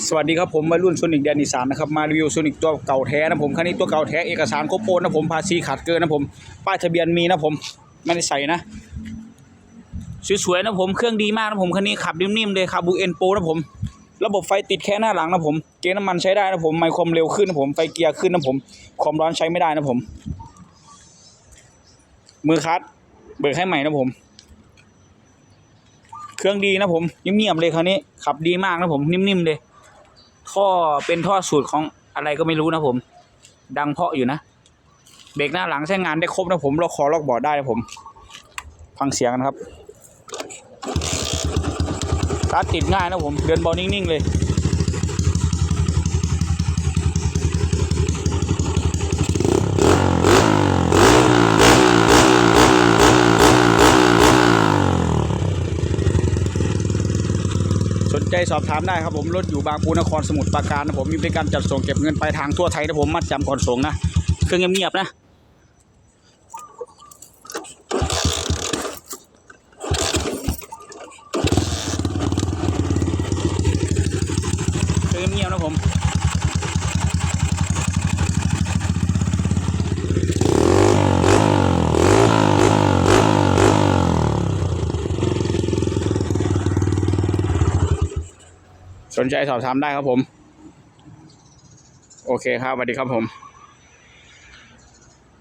สวัสดีครับผมวัยรุ่นโซนิกแดนอีสานนะครับมารีวิวโซนิกตัวเก่าแท้นะผมคันนี้ตัวเก่าแท้เอกสารครบโอนนะผมภาษีขาดเกินนะผม ป้ายทะเบียนมีนะผมไม่ได้ใส่นะสวยๆนะผมเครื่องดีมากนะผมคันนี้ขับนิ่มๆเลยคาบูเอ็นโปนะผมระบบไฟติดแค่หน้าหลังนะผมเกณฑ์น้ำมันใช้ได้นะผมไมค์ความเร็วขึ้นนะผมไฟเกียร์ขึ้นนะผมความร้อนใช้ไม่ได้นะผม มือคัดเบิกให้ใหม่นะผม เครื่องดีนะผมเงียบๆเลยคันนี้ ขับดีมากนะผมนิ่มๆเลย ท่อเป็นท่อสูตรของอะไรก็ไม่รู้นะผม ดังเพาะอยู่นะเบรกหน้าหลังใช้งานได้ครบนะผมล็อกคอล็อกบอร์ดได้นะผม ฟังเสียงกันครับตาร์ทติดง่ายนะผม เดินเบานิ่งๆเลย นใจสอบถามได้ครับผมรถอยู่บางปูนครสมุทรปราการนะผมมีบริการจัดส่งเก็บเงินปลายทางทั่วไทยนะผมมัดจำก่อนส่งนะเครื่องเงียบๆนะเครื่องเงียบนะผม สนใจสอบถามได้ครับผม โอเคครับสวัสดีครับผม